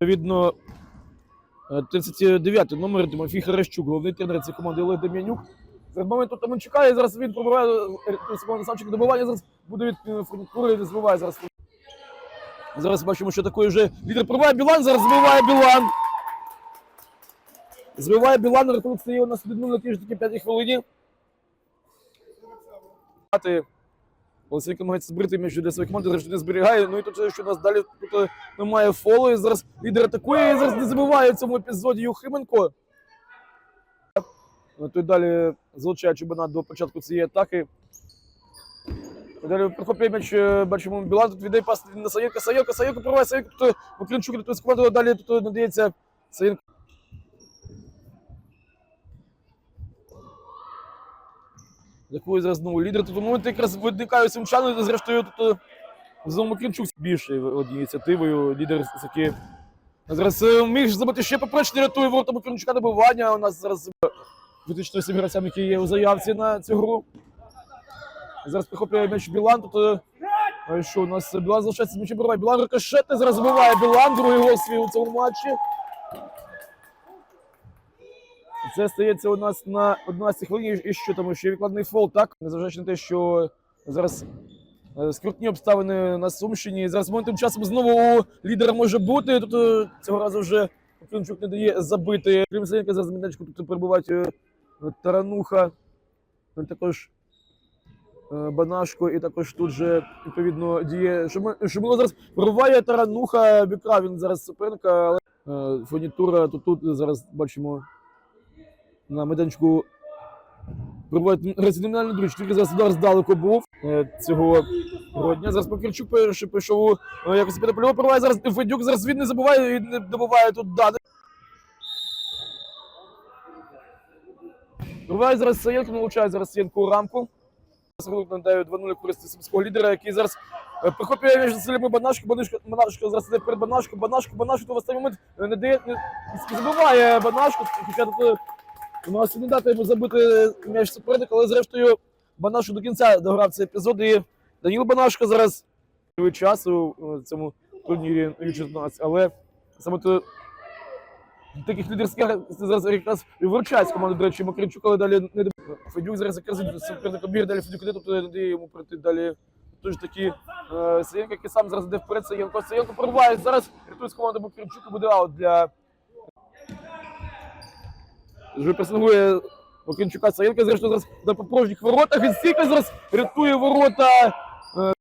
Відповідно, е, 39 номер Тимофій Харещук, головний тренер цієї команди Олег Дем'янюк. З моменту там чекає, зараз він пробиває секунду Савчик добивання, зараз буде від е, фурнітури і збиває зараз. Зараз бачимо, що такий вже лідер пробиває Білан, зараз збиває Білан. Збиває Білан, рахунок стає у нас 1-0 на таки 5 хвилині. Олексійко намагається збрити м'яч для своєї команди, зрештою не зберігає. Ну і тут, що у нас далі тут е, немає фолу. І зараз лідер атакує, і зараз не забиває в цьому епізоді Юхименко. Ну, Тут далі залучає Чубана до початку цієї атаки. Далі прихоплює м'яч, е, бачимо Білан, тут віддає пас на Саєнка, Саєнка, Саєнка пробиває Саєнка, тут Макринчук тут з далі тут надається Саєнко. Якою зараз знову лідер. Тут момент якраз виникає Симчану, зрештою тут е, знову Макринчук більше ініціативою. Лідер таки. Зараз е, міг забити ще поперечний рятує ворота Макринчука добивання. У нас зараз е, виключно всім гравцям, які є у заявці на цю гру. Зараз прихоплює м'яч Білан. Тут що у нас Білан залишається з м'ячем. Білан рикошети, зараз забиває Білан, другий гол свій у цьому матчі. Це стається у нас на 11 хвилині. І що тому, що відкладний фол, так? Незважаючи на те, що зараз е, скрутні обставини на Сумщині. Зараз моментом часом знову лідера може бути. Тут е, цього разу вже Клинчук не дає забити. Крім Сенка, зараз медачку тут перебувають е, Тарануха. Також Банашко, і також тут же відповідно діє. Шумило зараз прориває Тарануха Бікра. Він зараз суперника, але фурнітура тут, тут зараз бачимо на майданчику пробувають раціональний друг. Тільки зараз удар здалеку був е, цього дня. Зараз Покірчук перший пішов е, якось підопольово пробиває. Зараз Федюк зараз він не забуває і не добуває тут дати. Пробиває зараз Саєнко, налучає зараз Саєнко у рамку. Рахунок надає 2-0 користі сумського лідера, який зараз е, прихоплює між Василем Банашко, Банашко, Банашко зараз іде перед Банашко, Банашко, Банашко в останній момент не дає, не, забиває Банашко, хоча тут намагався не дати йому забити м'яч суперника, але зрештою Банашко до кінця дограв цей епізод. І Даніл Банашко зараз часу в цьому турнірі U14, але саме то таких лідерських зараз якраз і виручають з команди, до речі, Макарчук, але далі не Федюк зараз якраз суперником біг, далі Федюк іде, тобто не дає йому пройти далі. Тож таки е, Саєнко, який сам зараз йде вперед, Саєнко, Саєнко прориває, зараз рятує з команди Макарчука, буде аут для вже пресингує Окінчука Саєнка, зрештою зараз на порожніх воротах. Він стійко зараз рятує ворота. Е,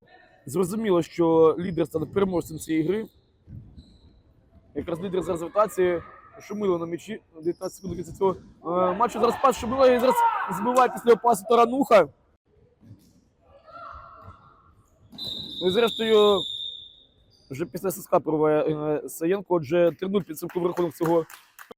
Зрозуміло, що лідер стане переможцем цієї гри. Якраз лідер зараз ротації. Шумило на м'ячі. 19 секунд кінця цього е, матчу. Зараз пас Шумила і зараз збиває після пасу Тарануха. Ну і зрештою, вже після соска проває е, Саєнко. Отже, 3-0 підсумковий рахунок цього